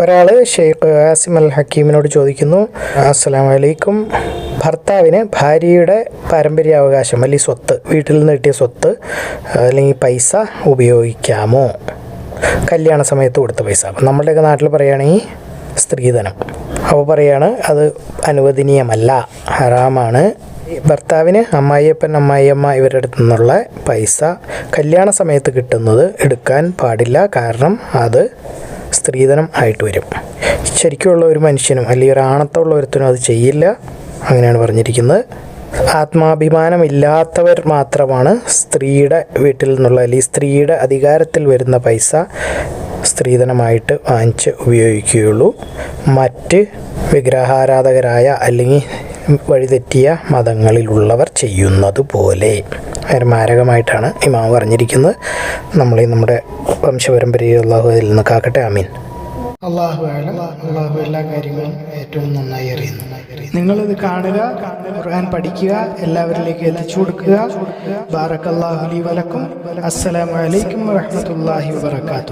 ഒരാൾ ഷെയ്ഖ് ആസിം അൽ ഹക്കീമിനോട് ചോദിക്കുന്നു അസ്സലാമു അലൈക്കും. ഭർത്താവിന് ഭാര്യയുടെ പാരമ്പര്യാവകാശം അല്ലെങ്കിൽ സ്വത്ത് വീട്ടിൽ നിന്ന് കിട്ടിയ സ്വത്ത് അല്ലെങ്കിൽ പൈസ ഉപയോഗിക്കാമോ? കല്യാണ സമയത്ത് കൊടുത്ത പൈസ. അപ്പം നമ്മുടെയൊക്കെ നാട്ടിൽ പറയുകയാണെങ്കിൽ സ്ത്രീധനം. അപ്പോൾ പറയാണ് അത് അനുവദനീയമല്ല. ഹറാമാണ്. ഭർത്താവിന് അമ്മായിയപ്പൻ അമ്മായിയമ്മ ഇവരുടെ അടുത്തു നിന്നുള്ള പൈസ കല്യാണ സമയത്ത് കിട്ടുന്നത് എടുക്കാൻ പാടില്ല. കാരണം അത് സ്ത്രീധനം ആയിട്ട് വരും. ശരിക്കുമുള്ള ഒരു മനുഷ്യനും അല്ലെങ്കിൽ ഒരു ആണത്തമുള്ള ഒരുത്തനും അത് ചെയ്യില്ല. അങ്ങനെയാണ് പറഞ്ഞിരിക്കുന്നത്. ആത്മാഭിമാനമില്ലാത്തവർ മാത്രമാണ് സ്ത്രീയുടെ വീട്ടിൽ നിന്നുള്ള അല്ലെങ്കിൽ സ്ത്രീയുടെ അധികാരത്തിൽ വരുന്ന പൈസ സ്ത്രീധനമായിട്ട് വാങ്ങിച്ച് ഉപയോഗിക്കുകയുള്ളൂ. മറ്റ് വിഗ്രഹാരാധകരായ അല്ലെങ്കിൽ വഴിതെറ്റിയ മതങ്ങളിലുള്ളവർ ചെയ്യുന്നത് പോലെ. വളരെ മാരകമായിട്ടാണ് ഇമാവ് പറഞ്ഞിരിക്കുന്നത്. നമ്മളീ നമ്മുടെ വംശപരമ്പരയെ അള്ളാഹു അതിൽ നിന്ന് കാക്കട്ടെ. അമീൻ അള്ളാഹു അള്ളാഹു എല്ലാ കാര്യങ്ങളും ഏറ്റവും നന്നായി അറിയുന്നു. നിങ്ങളിത് കാണുക ഖുർആൻ പഠിക്കുക എല്ലാവരിലേക്ക് എത്തിച്ചു കൊടുക്കുക. ബാറക്കല്ലാഹു ലി വലക്കും. അസ്സലാമു അലൈക്കും വറഹ്മത്തുള്ളാഹി വബറകാതുഹു.